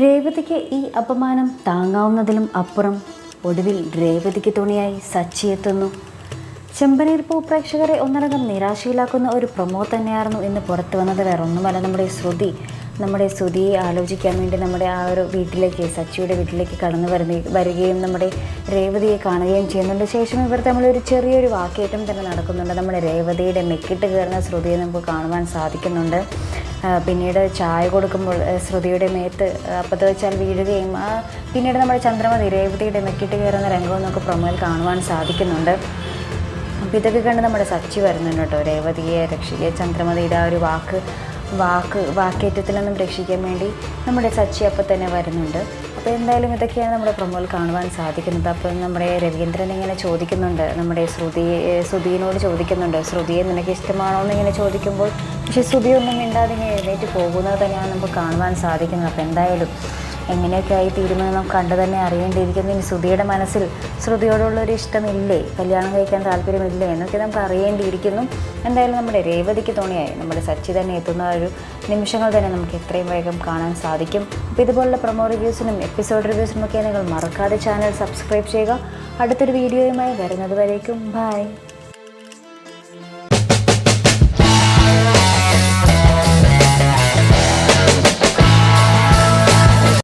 രേവതിക്ക് ഈ അപമാനം താങ്ങാവുന്നതിലും അപ്പുറം ഒടുവിൽ രേവതിക്ക് തുണിയായി സച്ചി എത്തുന്നു. ചെമ്പനീർ പൂ പ്രേക്ഷകരെ ഒന്നടങ്കം നിരാശയിലാക്കുന്ന ഒരു പ്രമോ തന്നെയായിരുന്നു ഇന്ന് പുറത്തു വന്നത്. വേറെ ഒന്നുമല്ല നമ്മുടെ ശ്രുതി നമ്മുടെ ശ്രുതിയെ ആലോചിക്കാൻ വേണ്ടി നമ്മുടെ ആ ഒരു വീട്ടിലേക്ക് സച്ചിയുടെ വീട്ടിലേക്ക് കടന്നു വരുന്ന വരികയും നമ്മുടെ രേവതിയെ കാണുകയും ചെയ്യുന്നുണ്ട്. ശേഷം ഇവർ തമ്മിലൊരു ചെറിയൊരു വാക്കേറ്റം തന്നെ നടക്കുന്നുണ്ട്. നമ്മുടെ രേവതിയുടെ മെക്കിട്ട് കയറുന്ന ശ്രുതിയെ നമുക്ക് കാണുവാൻ സാധിക്കുന്നുണ്ട്. പിന്നീട് ചായ കൊടുക്കുമ്പോൾ ശ്രുതിയുടെ മേത്ത് അപ്പത്ത് വെച്ചാൽ വീഴുകയും പിന്നീട് നമ്മുടെ ചന്ദ്രമതി രേവതിയുടെ മെക്കിട്ട് കയറുന്ന രംഗവും നമുക്ക് പ്രൊമോയിൽ കാണുവാൻ സാധിക്കുന്നുണ്ട്. അപ്പോൾ ഇതൊക്കെ കണ്ട് നമ്മുടെ സച്ചി വരുന്നുണ്ട് കേട്ടോ രേവതിയെ രക്ഷിക്കുക ചന്ദ്രമതിയുടെ ആ ഒരു വാക്ക് വാക്ക് വാക്കേറ്റത്തിൽ നിന്നും രക്ഷിക്കാൻ വേണ്ടി നമ്മുടെ സച്ചി അപ്പം തന്നെ വരുന്നുണ്ട്. അപ്പോൾ എന്തായാലും ഇതൊക്കെയാണ് നമ്മുടെ പ്രൊമോയിൽ കാണുവാൻ സാധിക്കുന്നത്. അപ്പം നമ്മുടെ രവീന്ദ്രൻ ഇങ്ങനെ ചോദിക്കുന്നുണ്ട് നമ്മുടെ ശ്രുതി ശ്രുതിനോട് ചോദിക്കുന്നുണ്ട് ശ്രുതിയെ നിനക്ക് ഇഷ്ടമാണോ എന്ന് ഇങ്ങനെ ചോദിക്കുമ്പോൾ പക്ഷേ ശ്രുതി ഒന്നും മിണ്ടാതെ ഇങ്ങനെ എഴുന്നേറ്റ് പോകുന്നത് തന്നെയാണ് നമുക്ക് കാണുവാൻ സാധിക്കുന്നത്. അപ്പോൾ എന്തായാലും എങ്ങനെയൊക്കെ ആയി തീരുമെന്ന് നമുക്ക് കണ്ടു തന്നെ അറിയേണ്ടിയിരിക്കുന്നു. ഇനി ശ്രുതിയുടെ മനസ്സിൽ ശ്രുതിയോടുള്ള ഒരു ഇഷ്ടമില്ലേ? കല്യാണം കഴിക്കാൻ താല്പര്യമില്ലേ? എന്നൊക്കെ നമുക്ക് അറിയേണ്ടിയിരിക്കുന്നു എന്തായാലും നമ്മുടെ രേവതിക്ക് തോണിയായി. നമ്മുടെ സച്ചി തന്നെ എത്തുന്ന ഒരു നിമിഷങ്ങൾ തന്നെ നമുക്ക് എത്രയും വേഗം കാണാൻ സാധിക്കും. അപ്പോൾ ഇതുപോലുള്ള പ്രൊമോ റിവ്യൂസിനും എപ്പിസോഡ് റിവ്യൂസിനും ഒക്കെ നിങ്ങൾ മറക്കാതെ ചാനൽ സബ്സ്ക്രൈബ് ചെയ്യുക. അടുത്തൊരു വീഡിയോയുമായി വരുന്നത് വരേക്കും. ബൈ